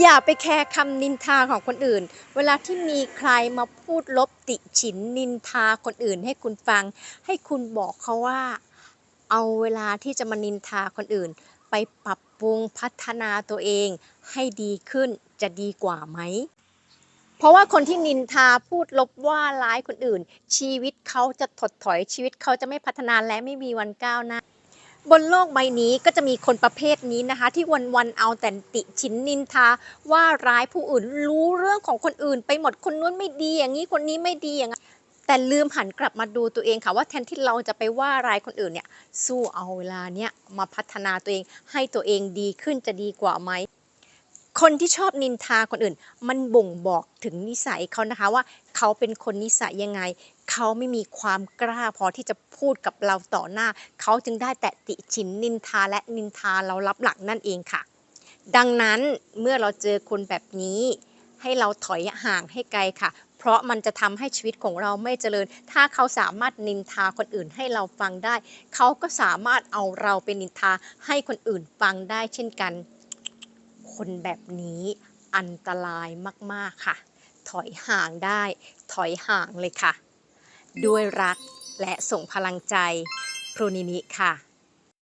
อย่าไปแคร์คำนินทาของคนอื่น เวลาที่มีใครมาพูดลบติฉินนินทาคนอื่นให้คุณฟัง ให้คุณบอกเขาว่า เอาเวลาที่จะมานินทาคนอื่น ไปปรับปรุงพัฒนาตัวเอง ให้ดีขึ้นจะดีกว่าไหม เพราะว่าคนที่นินทาพูดลบว่าร้ายคนอื่น ชีวิตเขาจะถดถอยชีวิตเขาจะไม่พัฒนาและไม่มีวันก้าวหน้า บนโลกใบนี้ก็จะมีคนประเภทนี้นะคะ ที่วันๆเอาแต่ติชินนินทา ว่าร้ายผู้อื่นรู้เรื่องของคนอื่น ไปหมดคนนู้นไม่ดีอย่างนี้คนนี้ไม่ดีอย่างนั้นแต่ลืมหันกลับมาดูตัวเองค่ะว่าแทนที่เราจะไปว่าร้ายคนอื่นเนี่ยสู้เอาเวลาเนี้ยมาพัฒนาตัวเองให้ตัวเองดีขึ้นจะดีกว่าไหม คนที่ชอบนินทาคนอื่น มันบ่งบอกถึงนิสัยเขานะคะว่าเขาเป็นคนนิสัยยังไง เขาไม่มีความกล้าพอที่จะพูดกับเราต่อหน้า เขาจึงได้แต่ติฉินนินทาและนินทาเรารับหลังนั่นเองค่ะ ดังนั้นเมื่อเราเจอคนแบบนี้ ให้เราถอยห่างให้ไกลค่ะ เพราะมันจะทำให้ชีวิตของเราไม่เจริญ ถ้าเขาสามารถนินทาคนอื่นให้เราฟังได้ เขาก็สามารถเอาเราเป็นนินทาให้คนอื่นฟังได้เช่นกัน คนแบบนี้อันตรายมากๆค่ะ ถอยห่างได้ ถอยห่างเลยค่ะ ด้วยรักและส่งพลังใจครูนิมิค่ะ